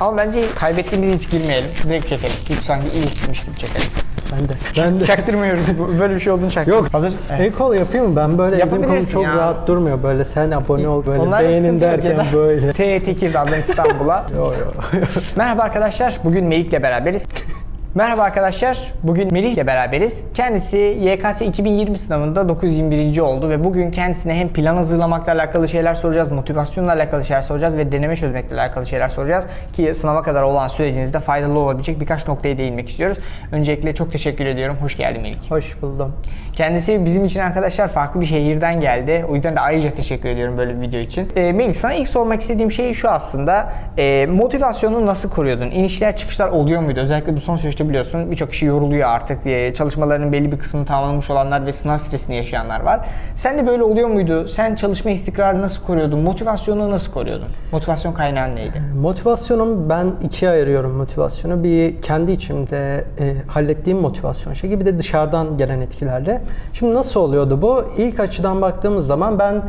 Ama bence kaybettiğimiz hiç girmeyelim. Direkt çekelim. Hiç sanki iyi çıkmış gibi çekelim. Ben de. Ben de. Çaktırmıyoruz. Böyle bir şey olduğunu çaktırmıyoruz. Yok. Hazırız. Evet. El kol yapayım mı? Ben böyle elim kolum Yapabilirsin çok ya. rahat durmuyor. Böyle sen abone ol böyle Onlarla beğenin sıkıntı yok ya derken da- böyle. T Tekirdağ'dan İstanbul'a. Yo, yo. Merhaba arkadaşlar. Bugün Melik'le beraberiz. Merhaba arkadaşlar. Bugün Melih'le beraberiz. Kendisi YKS 2020 sınavında 921. oldu ve bugün kendisine hem plan hazırlamakla alakalı şeyler soracağız, motivasyonla alakalı şeyler soracağız ve deneme çözmekle alakalı şeyler soracağız ki sınava kadar olan sürecinizde faydalı olabilecek birkaç noktaya değinmek istiyoruz. Öncelikle çok teşekkür ediyorum. Hoş geldin Melik. Hoş buldum. Kendisi bizim için arkadaşlar farklı bir şehirden geldi. O yüzden de ayrıca teşekkür ediyorum böyle bir video için. Ee, Melih sana ilk sormak istediğim şey şu aslında. Ee, motivasyonunu nasıl koruyordun? İnişler çıkışlar oluyor muydu? Özellikle bu son süreçte biliyorsun birçok kişi yoruluyor artık. Ee, çalışmalarının belli bir kısmını tamamlamış olanlar ve sınav stresini yaşayanlar var. Sen de böyle oluyor muydu? Sen çalışma istikrarını nasıl koruyordun? Motivasyonunu nasıl koruyordun? Motivasyon kaynağın neydi? Motivasyonum ben ikiye ayırıyorum motivasyonu. Bir kendi içimde e, hallettiğim motivasyon şekli bir de dışarıdan gelen etkilerle. Şimdi nasıl oluyordu bu? İlk açıdan baktığımız zaman ben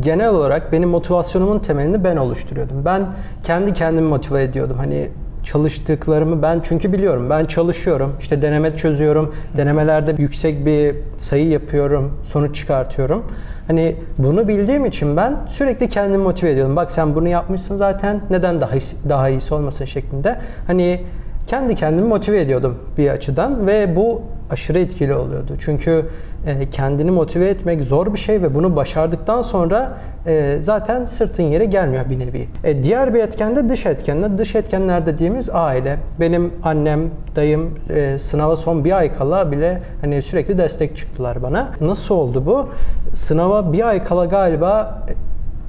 genel olarak benim motivasyonumun temelini ben oluşturuyordum. Ben kendi kendimi motive ediyordum. Hani çalıştıklarımı ben çünkü biliyorum. Ben çalışıyorum. işte deneme çözüyorum. Denemelerde yüksek bir sayı yapıyorum. Sonuç çıkartıyorum. Hani bunu bildiğim için ben sürekli kendimi motive ediyordum. Bak sen bunu yapmışsın zaten. Neden daha daha iyisi olmasın şeklinde. Hani kendi kendimi motive ediyordum bir açıdan ve bu aşırı etkili oluyordu. Çünkü e, kendini motive etmek zor bir şey ve bunu başardıktan sonra e, zaten sırtın yere gelmiyor bir nevi. E, diğer bir etken de dış etkenler. Dış etkenler dediğimiz aile. Benim annem, dayım sınava son bir ay kala bile hani sürekli destek çıktılar bana. Nasıl oldu bu? Sınava bir ay kala galiba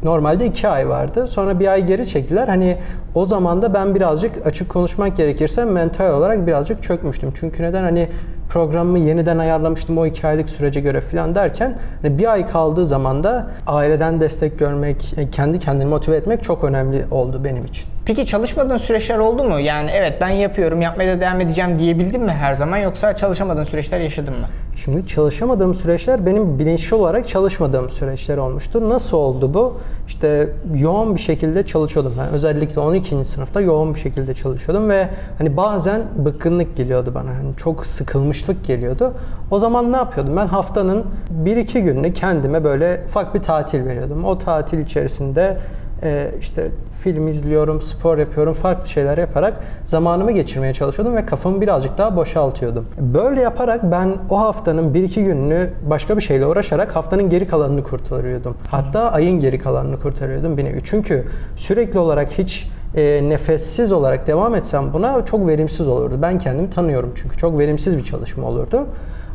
Normalde iki ay vardı. Sonra bir ay geri çektiler. Hani o zaman da ben birazcık açık konuşmak gerekirse mental olarak birazcık çökmüştüm. Çünkü neden hani programımı yeniden ayarlamıştım o iki aylık sürece göre falan derken hani bir ay kaldığı zaman da aileden destek görmek, e, kendi kendini motive etmek çok önemli oldu benim için. Peki çalışmadığın süreçler oldu mu? Yani evet ben yapıyorum, yapmaya da devam edeceğim diyebildin mi her zaman yoksa çalışamadığın süreçler yaşadın mı? Şimdi çalışamadığım süreçler benim bilinçli olarak çalışmadığım süreçler olmuştu. Nasıl oldu bu? İşte yoğun bir şekilde çalışıyordum ben. Özellikle 12. sınıfta yoğun bir şekilde çalışıyordum ve hani bazen bıkkınlık geliyordu bana. Hani çok sıkılmışlık geliyordu. O zaman ne yapıyordum? Ben haftanın 1-2 gününü kendime böyle ufak bir tatil veriyordum. O tatil içerisinde e, işte film izliyorum, spor yapıyorum, farklı şeyler yaparak zamanımı geçirmeye çalışıyordum ve kafamı birazcık daha boşaltıyordum. Böyle yaparak ben o haftanın 1-2 gününü başka bir şeyle uğraşarak haftanın geri kalanını kurtarıyordum. Hatta ayın geri kalanını kurtarıyordum bir nevi. Çünkü sürekli olarak hiç e, nefessiz olarak devam etsem buna çok verimsiz olurdu. Ben kendimi tanıyorum çünkü çok verimsiz bir çalışma olurdu.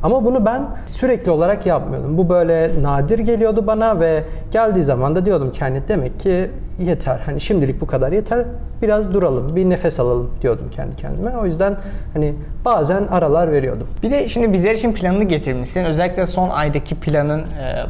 Ama bunu ben sürekli olarak yapmıyordum. Bu böyle nadir geliyordu bana ve geldiği zaman da diyordum ki hani demek ki yeter. Hani şimdilik bu kadar yeter. Biraz duralım, bir nefes alalım diyordum kendi kendime. O yüzden hani bazen aralar veriyordum. Bir de şimdi bizler için planını getirmişsin. Özellikle son aydaki planın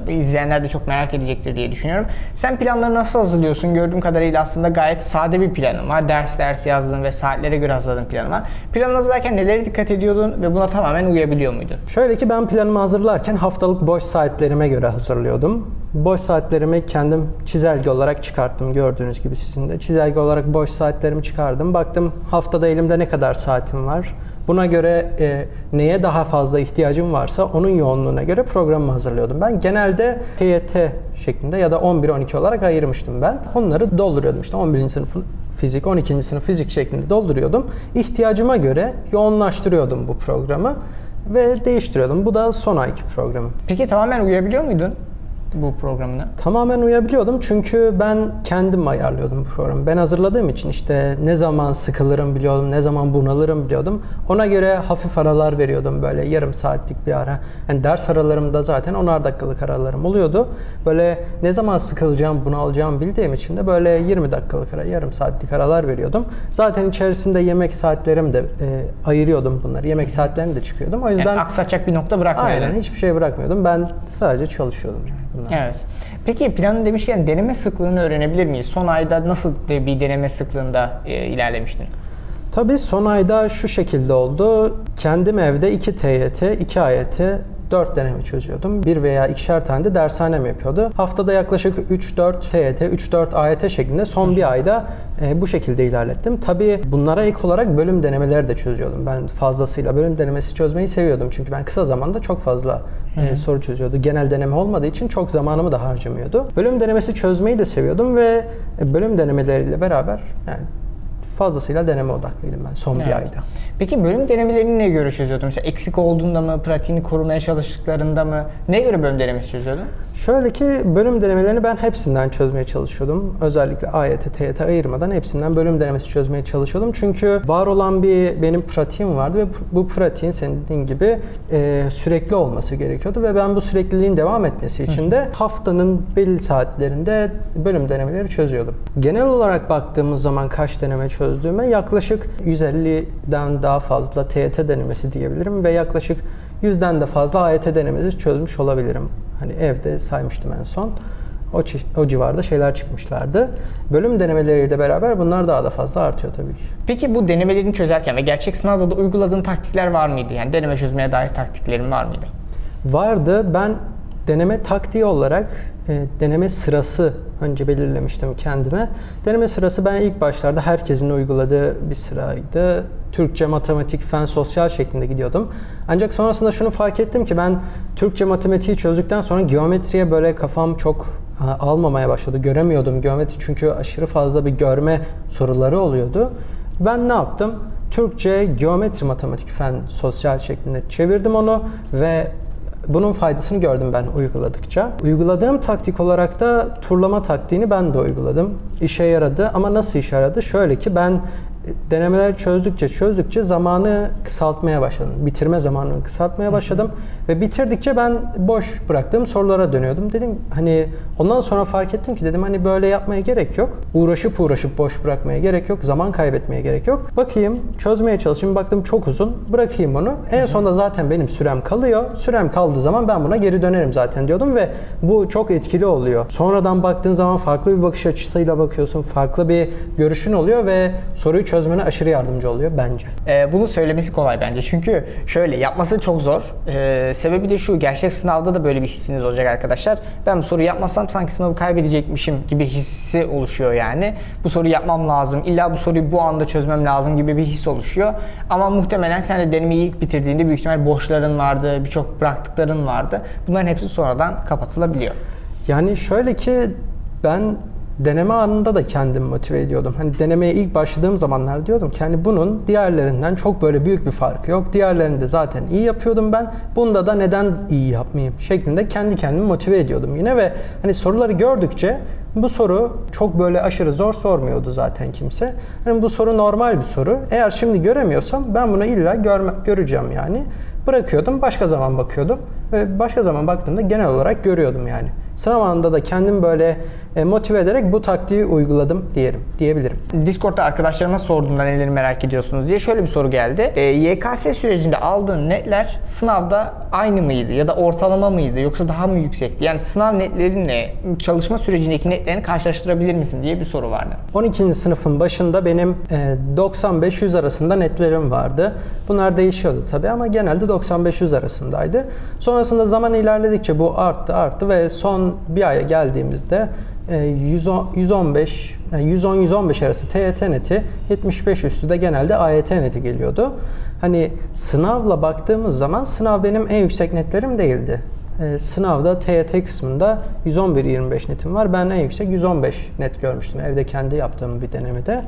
e, izleyenler de çok merak edecektir diye düşünüyorum. Sen planları nasıl hazırlıyorsun? Gördüğüm kadarıyla aslında gayet sade bir planın var. Ders ders yazdığın ve saatlere göre hazırladığın planın var. Planı hazırlarken nelere dikkat ediyordun ve buna tamamen uyabiliyor muydun? Şöyle ki ben planımı hazırlarken haftalık boş saatlerime göre hazırlıyordum. Boş saatlerimi kendim çizelge olarak çıkarttım gördüğünüz gibi sizin de. Çizelge olarak boş saatlerimi çıkardım. Baktım haftada elimde ne kadar saatim var. Buna göre e, neye daha fazla ihtiyacım varsa onun yoğunluğuna göre programımı hazırlıyordum. Ben genelde TYT şeklinde ya da 11-12 olarak ayırmıştım ben. Onları dolduruyordum. İşte 11. sınıfın fizik, 12. sınıf fizik şeklinde dolduruyordum. İhtiyacıma göre yoğunlaştırıyordum bu programı ve değiştiriyordum. Bu da son ayki programım. Peki tamamen uyabiliyor muydun bu programına? Tamamen uyabiliyordum çünkü ben kendim ayarlıyordum bu programı. Ben hazırladığım için işte ne zaman sıkılırım biliyordum, ne zaman bunalırım biliyordum. Ona göre hafif aralar veriyordum böyle yarım saatlik bir ara. Yani ders aralarımda zaten 10'ar dakikalık aralarım oluyordu. Böyle ne zaman sıkılacağım, bunalacağım bildiğim için de böyle 20 dakikalık ara, yarım saatlik aralar veriyordum. Zaten içerisinde yemek saatlerim de e, ayırıyordum bunları. Yemek saatlerini de çıkıyordum. O yüzden Yani aksatacak bir nokta bırakmıyordun. aynen hiçbir şey bırakmıyordum. Ben sadece çalışıyordum yani. Bunlar. Evet. Peki planın demişken deneme sıklığını öğrenebilir miyiz? Son ayda nasıl bir deneme sıklığında e, ilerlemiştin? Tabii son ayda şu şekilde oldu. Kendim evde 2 TYT, 2 AYT 4 deneme çözüyordum. Bir veya ikişer tane de dershanem yapıyordu. Haftada yaklaşık 3-4 TYT, 3-4 AYT şeklinde son bir ayda e, bu şekilde ilerlettim. Tabii bunlara ek olarak bölüm denemeleri de çözüyordum. Ben fazlasıyla bölüm denemesi çözmeyi seviyordum. Çünkü ben kısa zamanda çok fazla e, soru çözüyordu. Genel deneme olmadığı için çok zamanımı da harcamıyordu. Bölüm denemesi çözmeyi de seviyordum ve e, bölüm denemeleriyle beraber yani fazlasıyla deneme odaklıydım ben son bir Evet. ayda. Peki bölüm denemelerini ne göre çözüyordun? Mesela eksik olduğunda mı, pratiğini korumaya çalıştıklarında mı? Ne göre bölüm denemesi çözüyordun? Şöyle ki bölüm denemelerini ben hepsinden çözmeye çalışıyordum. Özellikle AYT, TYT ayırmadan hepsinden bölüm denemesi çözmeye çalışıyordum. Çünkü var olan bir benim pratiğim vardı ve bu pratiğin senin dediğin gibi e, sürekli olması gerekiyordu ve ben bu sürekliliğin devam etmesi için de haftanın belli saatlerinde bölüm denemeleri çözüyordum. Genel olarak baktığımız zaman kaç deneme çözdüğüme yaklaşık 150'den daha fazla TYT denemesi diyebilirim ve yaklaşık 100'den de fazla AYT denemesi çözmüş olabilirim. Hani evde saymıştım en son. O, o civarda şeyler çıkmışlardı. Bölüm denemeleriyle beraber bunlar daha da fazla artıyor tabii ki. Peki bu denemelerini çözerken ve gerçek sınavda da uyguladığın taktikler var mıydı? Yani deneme çözmeye dair taktiklerin var mıydı? Vardı. Ben deneme taktiği olarak e, deneme sırası önce belirlemiştim kendime. Deneme sırası ben ilk başlarda herkesin uyguladığı bir sıraydı. Türkçe, matematik, fen, sosyal şeklinde gidiyordum. Ancak sonrasında şunu fark ettim ki ben Türkçe, matematiği çözdükten sonra geometriye böyle kafam çok ha, almamaya başladı. Göremiyordum geometri çünkü aşırı fazla bir görme soruları oluyordu. Ben ne yaptım? Türkçe, geometri, matematik, fen, sosyal şeklinde çevirdim onu ve bunun faydasını gördüm ben uyguladıkça. Uyguladığım taktik olarak da turlama taktiğini ben de uyguladım. İşe yaradı ama nasıl işe yaradı? Şöyle ki ben denemeler çözdükçe çözdükçe zamanı kısaltmaya başladım. Bitirme zamanını kısaltmaya başladım ve bitirdikçe ben boş bıraktığım sorulara dönüyordum. Dedim hani ondan sonra fark ettim ki dedim hani böyle yapmaya gerek yok. Uğraşıp uğraşıp boş bırakmaya gerek yok. Zaman kaybetmeye gerek yok. Bakayım çözmeye çalışayım. Baktım çok uzun. Bırakayım onu. En sonunda zaten benim sürem kalıyor. Sürem kaldığı zaman ben buna geri dönerim zaten diyordum ve bu çok etkili oluyor. Sonradan baktığın zaman farklı bir bakış açısıyla bakıyorsun. Farklı bir görüşün oluyor ve soruyu çözmene aşırı yardımcı oluyor bence. Ee, bunu söylemesi kolay bence. Çünkü şöyle yapması çok zor. Ee, sebebi de şu. Gerçek sınavda da böyle bir hissiniz olacak arkadaşlar. Ben bu soruyu yapmazsam sanki sınavı kaybedecekmişim gibi hissi oluşuyor yani. Bu soruyu yapmam lazım. İlla bu soruyu bu anda çözmem lazım gibi bir his oluşuyor. Ama muhtemelen sen de denemeyi ilk bitirdiğinde büyük ihtimal boşların vardı, birçok bıraktıkların vardı. Bunların hepsi sonradan kapatılabiliyor. Yani şöyle ki ben deneme anında da kendimi motive ediyordum. Hani denemeye ilk başladığım zamanlar diyordum ki hani bunun diğerlerinden çok böyle büyük bir farkı yok. Diğerlerini de zaten iyi yapıyordum ben. Bunda da neden iyi yapmayayım şeklinde kendi kendimi motive ediyordum yine ve hani soruları gördükçe bu soru çok böyle aşırı zor sormuyordu zaten kimse. Hani bu soru normal bir soru. Eğer şimdi göremiyorsam ben bunu illa görme, göreceğim yani. Bırakıyordum, başka zaman bakıyordum ve başka zaman baktığımda genel olarak görüyordum yani. Sınav anında da kendim böyle e, motive ederek bu taktiği uyguladım diyelim, diyebilirim. Discord'da arkadaşlarıma sorduğumda neleri merak ediyorsunuz diye şöyle bir soru geldi. E, YKS sürecinde aldığın netler sınavda aynı mıydı ya da ortalama mıydı yoksa daha mı yüksekti? Yani sınav netlerinle çalışma sürecindeki netlerini karşılaştırabilir misin diye bir soru vardı. 12. sınıfın başında benim e, 90-500 arasında netlerim vardı. Bunlar değişiyordu tabii ama genelde 90-500 arasındaydı. Sonrasında zaman ilerledikçe bu arttı arttı ve son bir aya geldiğimizde e, 110, 115 yani 110-115 arası TYT neti 75 üstü de genelde AYT neti geliyordu. Hani sınavla baktığımız zaman sınav benim en yüksek netlerim değildi. E, sınavda TYT kısmında 111-25 netim var. Ben en yüksek 115 net görmüştüm evde kendi yaptığım bir denemede.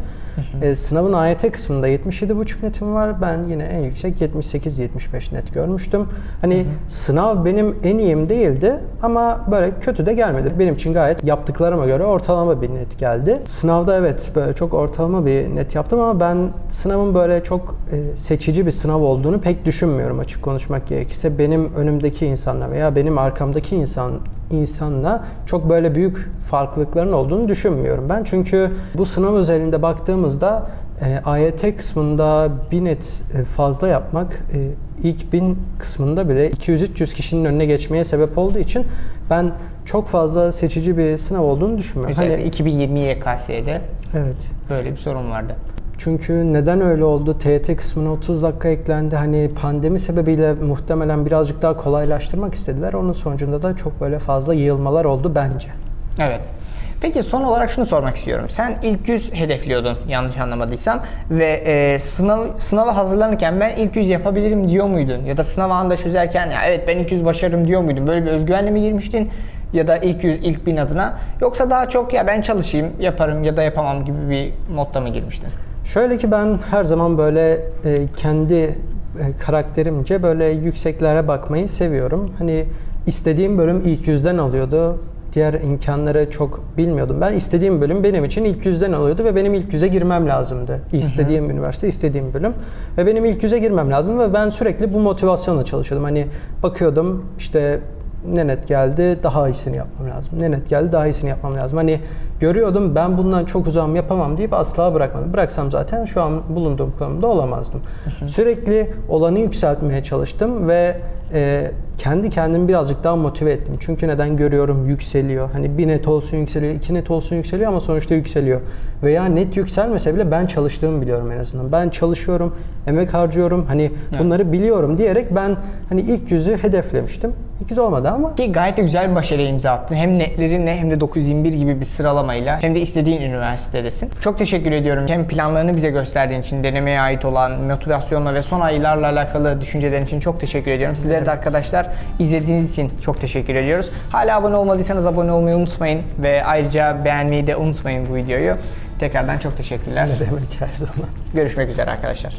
E, sınavın AYT kısmında 77,5 netim var. Ben yine en yüksek 78-75 net görmüştüm. Hani sınav benim en iyim değildi ama böyle kötü de gelmedi. Benim için gayet yaptıklarıma göre ortalama bir net geldi. Sınavda evet böyle çok ortalama bir net yaptım ama ben sınavın böyle çok e, seçici bir sınav olduğunu pek düşünmüyorum açık konuşmak gerekirse. Benim önümdeki insanla veya benim arkamdaki insan insanla çok böyle büyük farklılıkların olduğunu düşünmüyorum ben. Çünkü bu sınav özelinde baktığımızda e, AYT kısmında bir net e, fazla yapmak e, ilk bin kısmında bile 200-300 kişinin önüne geçmeye sebep olduğu için ben çok fazla seçici bir sınav olduğunu düşünmüyorum. Özellikle Hani 2020 YKS'de evet. böyle bir sorun vardı. Çünkü neden öyle oldu? TYT kısmına 30 dakika eklendi. Hani pandemi sebebiyle muhtemelen birazcık daha kolaylaştırmak istediler. Onun sonucunda da çok böyle fazla yığılmalar oldu bence. Evet. Peki son olarak şunu sormak istiyorum. Sen ilk 100 hedefliyordun yanlış anlamadıysam ve e, sınav sınava hazırlanırken ben ilk 100 yapabilirim diyor muydun? Ya da sınav anında çözerken ya evet ben ilk 100 başarırım diyor muydun? Böyle bir özgüvenle mi girmiştin? Ya da ilk 100, ilk 1000 adına yoksa daha çok ya ben çalışayım, yaparım ya da yapamam gibi bir modda mı girmiştin? Şöyle ki ben her zaman böyle e, kendi e, karakterimce böyle yükseklere bakmayı seviyorum. Hani istediğim bölüm ilk yüzden alıyordu. Diğer imkanları çok bilmiyordum. Ben istediğim bölüm benim için ilk yüzden alıyordu ve benim ilk yüze girmem lazımdı. İstediğim üniversite, istediğim bölüm ve benim ilk yüze girmem lazım ve ben sürekli bu motivasyonla çalışıyordum. Hani bakıyordum işte ne net geldi daha iyisini yapmam lazım. Ne net geldi daha iyisini yapmam lazım. Hani görüyordum ben bundan çok uzağım yapamam deyip asla bırakmadım. Bıraksam zaten şu an bulunduğum konumda olamazdım. Sürekli olanı yükseltmeye çalıştım ve e, kendi kendimi birazcık daha motive ettim. Çünkü neden görüyorum yükseliyor. Hani bir net olsun yükseliyor, iki net olsun yükseliyor ama sonuçta yükseliyor. Veya net yükselmese bile ben çalıştığımı biliyorum en azından. Ben çalışıyorum, emek harcıyorum. Hani bunları biliyorum diyerek ben hani ilk yüzü hedeflemiştim. İlk yüz olmadı ama Ki gayet de güzel bir başarıya imza attın. Hem netlerinle hem de 921 gibi bir sıralamayla hem de istediğin üniversitedesin. Çok teşekkür ediyorum. Hem planlarını bize gösterdiğin için, denemeye ait olan motivasyonla ve son aylarla alakalı düşüncelerin için çok teşekkür ediyorum. Sizlere de arkadaşlar izlediğiniz için çok teşekkür ediyoruz. Hala abone olmadıysanız abone olmayı unutmayın ve ayrıca beğenmeyi de unutmayın bu videoyu. Tekrardan çok teşekkürler. ne demek her zaman. Görüşmek üzere arkadaşlar.